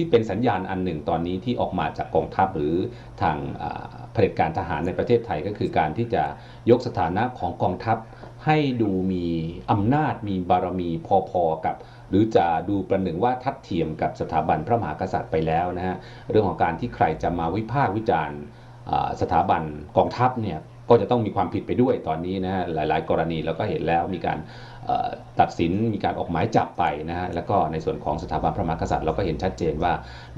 ที่เป็นสัญญาณอันหนึ่งตอนนี้ที่ออกมาจากกองทัพหรือทางเผด็จการทหารในประเทศไทยก็คือการที่จะยกสถานะของกองทัพให้ดูมีอำนาจมีบารมีพอๆกับ หรือจะดูประหนึ่งว่าทัดเทียมกับสถาบันพระมหากษัตริย์ไปแล้วนะฮะเรื่องของการที่ใครจะมาวิพากษ์วิจารณ์สถาบันกองทัพเนี่ย ก็จะต้องมีความผิดไปด้วยตอนนี้นะฮะหลาย ๆ กรณีเราก็เห็นแล้วมีการตัดสินมีการออกหมายจับไปนะฮะแล้วก็ในส่วนของสถาบันพระมหากษัตริย์เราก็เห็นชัดเจนว่า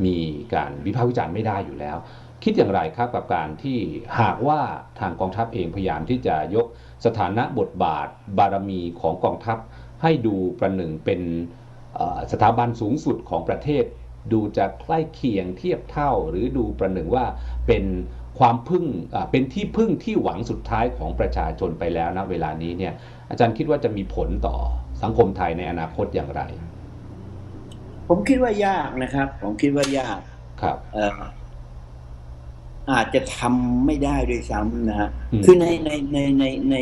มีการวิพากษ์วิจารณ์ไม่ได้อยู่แล้ว คิดอย่างไรครับกับการที่หากว่าทางกองทัพเองพยายามที่จะยกสถานะบทบาทบารมีของกองทัพ ให้ดูประหนึ่งเป็นสถาบันสูงสุดของประเทศ ดูจะใกล้เคียงเทียบเท่า หรือดูประหนึ่งว่าเป็น ความพึ่งอ่าเป็นที่พึ่งที่หวังสุดท้ายของประชาชนไปแล้วนะเวลานี้เนี่ยอาจารย์คิดว่าจะมีผลต่อสังคมไทยในอนาคตอย่างไร ผมคิดว่ายากนะครับ ผมคิดว่ายากครับเอ่ออาจจะทำไม่ได้ด้วยซ้ำนะฮะอืมคือในในในในใน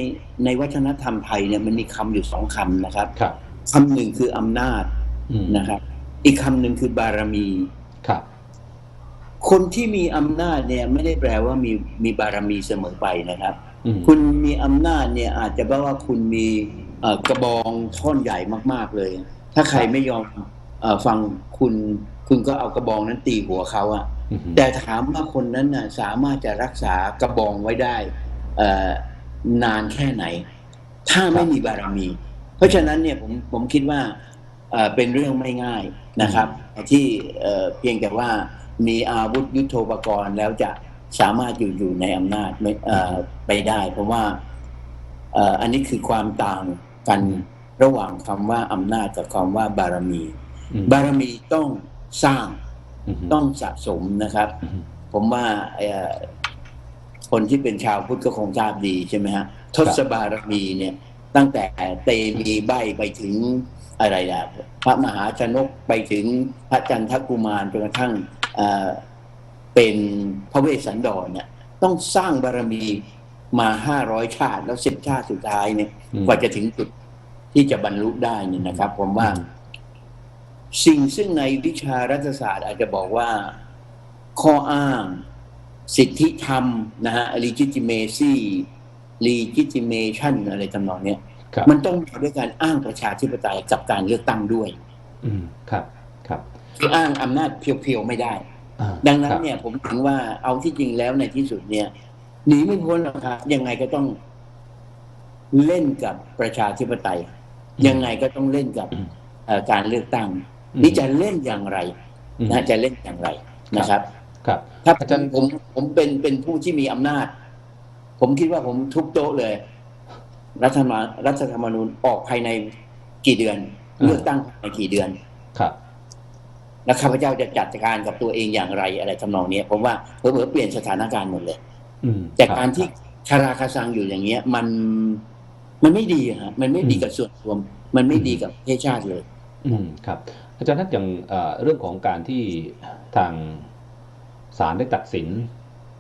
ในวัฒนธรรมไทยเนี่ยมันมีคำอยู่สองคำนะครับครับคำหนึ่งคืออำนาจอืมนะครับ อีกคำหนึ่งคือบารมีครับ คนที่มีอำนาจเนี่ยไม่ได้แปลว่ามีมีบารมีเสมอไปนะครับอืมคุณมีอำนาจเนี่ยอาจจะแปลว่าคุณมีเอ่อกระบองท่อนใหญ่มาก ๆเลย ถ้าใครไม่ยอมเออฟังคุณคุณก็เอากระบองนั้นตีหัวเขาอะอืมแต่ถามว่าคนนั้นน่ะสามารถจะรักษากระบองไว้ได้เอ่อนานแค่ไหน ถ้าไม่มีบารมี เพราะฉะนั้นเนี่ยผมผมคิดว่าเอ่อเป็นเรื่องไม่ง่ายนะครับ ที่เอ่อเพียงแต่ว่า มีอาวุธยุโทโธปกรณ์ แล้วจะสามารถอยู่อยู่ในอำนาจไม่เอ่อไปได้ เพราะว่าเอ่ออันนี้คือความต่างกันระหว่างคำว่าอำนาจกับคำว่าบารมีอืมบารมีต้องสร้างอืมต้องสะสมนะครับอืมผมว่าเอ่อคนที่เป็นชาวพุทธก็คงทราบดีใช่ไหมฮะทศบารมีเนี่ย ตั้งแต่เตมีใบไปถึงอะไรล่ะพระมหาชนกไปถึงพระจันทกุมารจนกระทั่ง เอ่อเป็นพระเวสสันดรเนี่ยต้องสร้างบารมีมาห้าร้อยชาติแล้วสิบชาติสุดท้ายเนี่ยอืมกว่าจะถึงจุดที่จะบรรลุได้เนี่ยนะครับ ผมว่า สิ่งซึ่งในวิชารัฐศาสตร์อาจจะบอกว่าข้ออ้าง สิทธิธรรมนะฮะ legitimacy legitimation อะไรทำนองเนี้ยครับมันต้องมาด้วยการอ้างประชาธิปไตยกับการเลือกตั้งด้วย อืมครับครับคื ออ้างอำนาจเพียวๆไม่ได้อ่าดังนั้คนรับเนี่ยผมถึงว่าเอาที่จริงแล้วในที่สุดเนี่ยหนีไม่พ้นหรอกครับยังไงก็ต้องเล่นกับประชาธิปไตย ยังไงก็ต้องเล่นกับเอ่อการเลือกตั้ง นี่จะเล่นอย่างไรอืมนะจะเล่นอย่างไรนะครับ ครับถ้าอาจารย์ผมผมเป็นเป็นผู้ที่มีอำนาจ ผมคิดว่าผมทุบโต๊ะเลย รัฐธรรมรัฐธรรมนูญออกภายในกี่เดือน เลือกตั้งภายในกี่เดือนครับ แล้วข้าพเจ้าจะจัดการกับตัวเองอย่างไรอะไรทำนองเนี้ยผมว่าเผลอๆเปลี่ยนสถานการณ์หมดเลยอืมแต่คบการที่คาราคาซังอยู่อย่างเงี้ย มันมันไม่ดีอะฮะมันไม่ดีกับส่วนรวม มันไม่ดีกับประเทศชาติเลย อืมครับ อาจารย์นัทอย่างเอ่อเรื่องของการที่ทางศาลได้ตัดสิน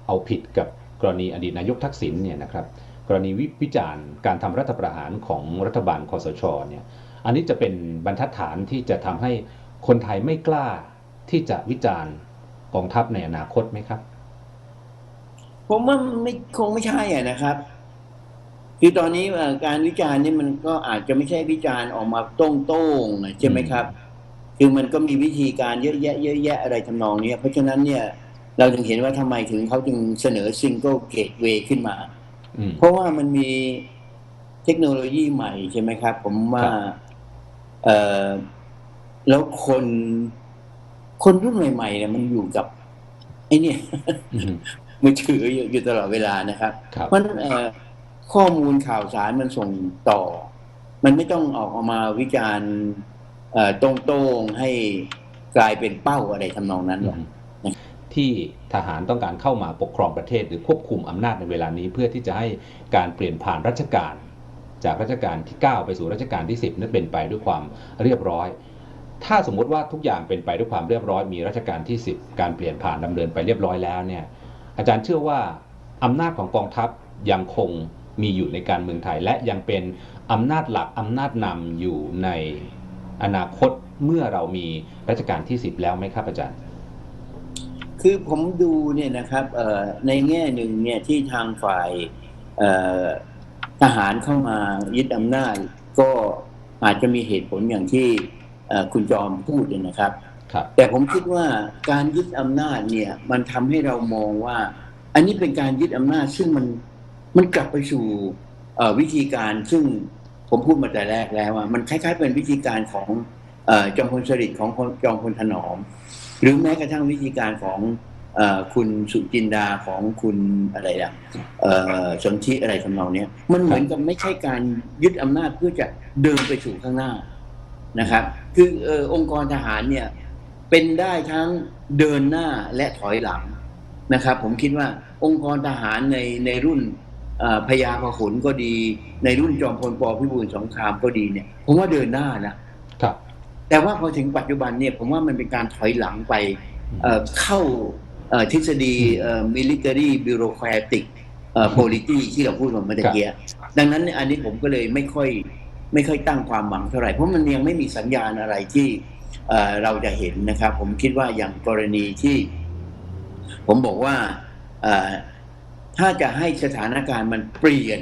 เอาผิดกับกรณีอดีตนายกทักษิณเนี่ยนะครับ กรณีวิวิจารณ์การทำรัฐประหารของรัฐบาลคอสช เนี่ย อันนี้จะเป็นบรรทัดฐานที่จะทำให้ คนไทยไม่กล้าที่จะวิจารณ์กองทัพในอนาคตไหมครับ ผมว่าไม่คงไม่ใช่อะนะครับ คือตอนนี้เอ่อการวิจารณ์นี่มันก็อาจจะไม่ใช่วิจารณ์ออกมาโต้งๆอะใช่ไหมครับ คือมันก็มีวิธีการเยอะแยะเยอะแยะอะไรทำนองเนี้ยเพราะฉะนั้นเนี่ยเราถึงเห็นว่าทำไมถึงเขาจึงเสนอ single gateway ขึ้นมาอืมเพราะว่ามันมีเทคโนโลยีใหม่ใช่ไหมครับ ผมว่าครับเออ แล้วคนคนรุ่นใหม่ๆเนี่ยมันอยู่กับไอ้เนี่ยอืมมือถืออยู่อยู่ตลอดเวลานะครับครับเพราะฉะนั้นเอ่อข้อมูลข่าวสารมันส่งต่อ มันไม่ต้องออกมาวิจารณ์เอ่อตรงๆให้กลายเป็นเป้าอะไรทำนองนั้นหรอกที่ทหารต้องการเข้ามาปกครองประเทศหรือควบคุมอำนาจในเวลานี้ เพื่อที่จะให้การเปลี่ยนผ่านรัชกาลจากรัชกาลที่ 9 ไปสู่รัชกาลที่ 10 นั้นเป็นไปด้วยความเรียบร้อย ถ้าสมมุติว่าทุกอย่างเป็นไปด้วยความเรียบร้อยมีรัชกาลที่ 10 การเปลี่ยนผ่านดำเนินไปเรียบร้อยแล้วเนี่ยอาจารย์เชื่อว่าอำนาจของกองทัพยังคงมีอยู่ในการเมืองไทย และยังเป็นอำนาจหลักอำนาจนำอยู่ในอนาคตเมื่อเรามีรัชกาลที่ 10 แล้วไหมครับอาจารย์ คือผมดูเนี่ยนะครับในแง่หนึ่งเนี่ยที่ทางฝ่ายทหารเข้ามายึดอำนาจก็อาจจะมีเหตุผลอย่างที่ คุณจอมพูดเนี่ยนะครับครับแต่ผมคิดว่าการยึดอำนาจเนี่ยมันทำให้เรามองว่า อันนี้เป็นการยึดอำนาจซึ่งมันมันกลับไปสู่เอ่อวิธีการซึ่งผมพูดมาแต่แรกแล้วว่ามันคล้าย ๆ เป็นวิธีการของเอ่อจอมพลสฤษดิ์ของจอมพลถนอม หรือแม้กระทั่งวิธีการของเออคุณสุจินดาของคุณอะไรอะเอ่อสนธิอะไรทำนองเนี้ยมันเหมือนกับไม่ใช่การยึดอำนาจเพื่อจะเดินไปสู่ข้างหน้า นะครับ คือเออองค์กรทหารเนี่ยเป็นได้ทั้งเดินหน้าและถอยหลังนะครับ ผมคิดว่าองค์กรทหารในในรุ่นเอ่อพญาพหลก็ดี ในรุ่นจอมพลปพิบูลสงครามก็ดีเนี่ย ผมว่าเดินหน้านะครับ แต่ว่าพอถึงปัจจุบันเนี่ยผมว่ามันเป็นการถอยหลังไปเอ่อเข้าเอ่อทฤษฎีเอ่อ military bureaucratic เอ่อ polity ที่เราพูดมาเมื่อตะกี้ดังนั้นเนี่ยอันนี้ผมก็เลยไม่ค่อย ไม่ค่อยตั้งความหวังเท่าไหร่เพราะมันยังไม่มีสัญญาณอะไรที่เอ่อเราจะเห็นนะครับ ผมคิดว่าอย่างกรณีที่ ผมบอกว่าเอ่อถ้าจะให้สถานการณ์มันเปลี่ยน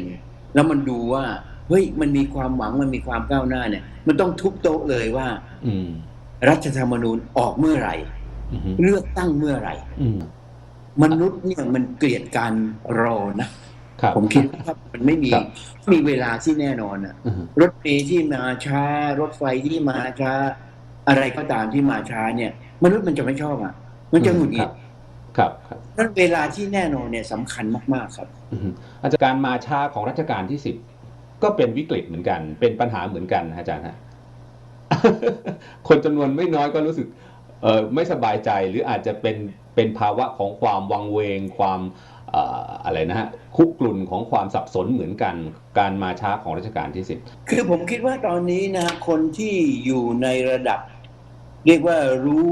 แล้วมันดูว่าเฮ้ยมันมีความหวังมันมีความก้าวหน้าเนี่ย มันต้องทุบโต๊ะเลยว่าอืมรัฐธรรมนูญออกเมื่อไหร่อืมเลือกตั้งเมื่อไหร่อืมมนุษย์เนี่ยมันเกลียดการรอนะครับ ผมคิดว่ามันไม่มีครับมีเวลาที่แน่นอนอะอืมรถเมล์ที่มาช้า รถไฟที่มาช้า อะไรก็ตามที่มาช้าเนี่ย มนุษย์มันจะไม่ชอบอะ มันจะหงุดหงิดครับครับนั้นเวลาที่แน่นอนเนี่ยสำคัญมาก ๆ ครับอืมอาจารย์การมาช้าของรัชกาลที่สิบก็เป็นวิกฤตเหมือนกัน เป็นปัญหาเหมือนกันนะอาจารย์ฮะคนจำนวนไม่น้อยก็รู้สึกเออไม่สบายใจหรืออาจจะเป็นเป็นภาวะของความวังเวงความเอ่ออะไรนะฮะคุกกลุ่นของความสับสนเหมือนกันการมาช้าของรัชกาลที่สิบคือผมคิดว่าตอนนี้นะฮะคนที่อยู่ในระดับ เรียกว่ารู้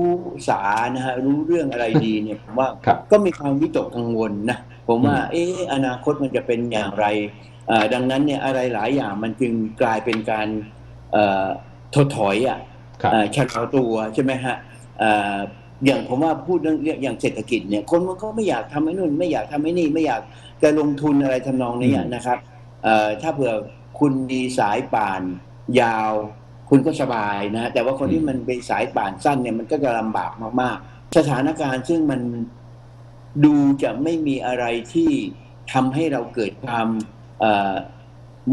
สานะฮะรู้เรื่องอะไรดีเนี่ยผมว่าครับก็มีความวิตกกังวลนะผมว่าอืมเอออนาคตมันจะเป็นอย่างไรเอ่อดังนั้นเนี่ยอะไรหลายอย่างมันจึงกลายเป็นการเอ่อถดถอยอะครับเอ่อชะลอตัวใช่ไหมฮะเอ่ออย่างผมว่าพูดเรื่องอย่างเศรษฐกิจเนี่ย คนมันก็ไม่อยากทำไอ้นู่น ไม่อยากทำไอ้นี่ไม่อยากจะลงทุนอะไรทำนองนี้อืมนะครับเอ่อถ้าเผื่อคุณมีสายป่านยาว คุณก็สบายนะฮะแต่ว่าคนที่มันเป็นสายป่านสั้นเนี่ยมันก็จะลำบากมากๆ สถานการณ์ซึ่งมันดูจะไม่มีอะไรที่ทำให้เราเกิดความเอ่อ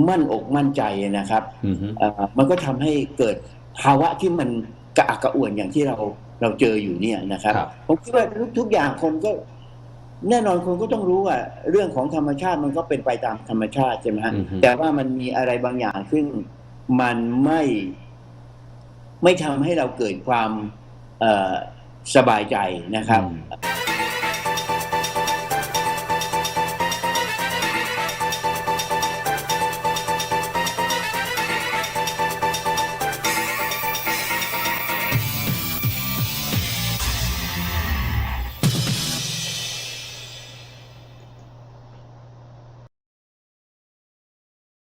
มั่นอกมั่นใจนะครับ อืมฮึเอ่อมันก็ทำให้เกิดภาวะที่มันกระอักกระอ่วนอย่างที่เรา เราเจออยู่เนี่ยนะครับครับผมคิดว่าทุกทุกอย่างคนก็ แน่นอนคนก็ต้องรู้ว่าเรื่องของธรรมชาติมันก็เป็นไปตามธรรมชาติใช่ไหมฮะอืมฮึแต่ว่ามันมีอะไรบางอย่างซึ่งมันไม่ไม่ทำให้เราเกิดความเอ่อสบายใจนะครับอืม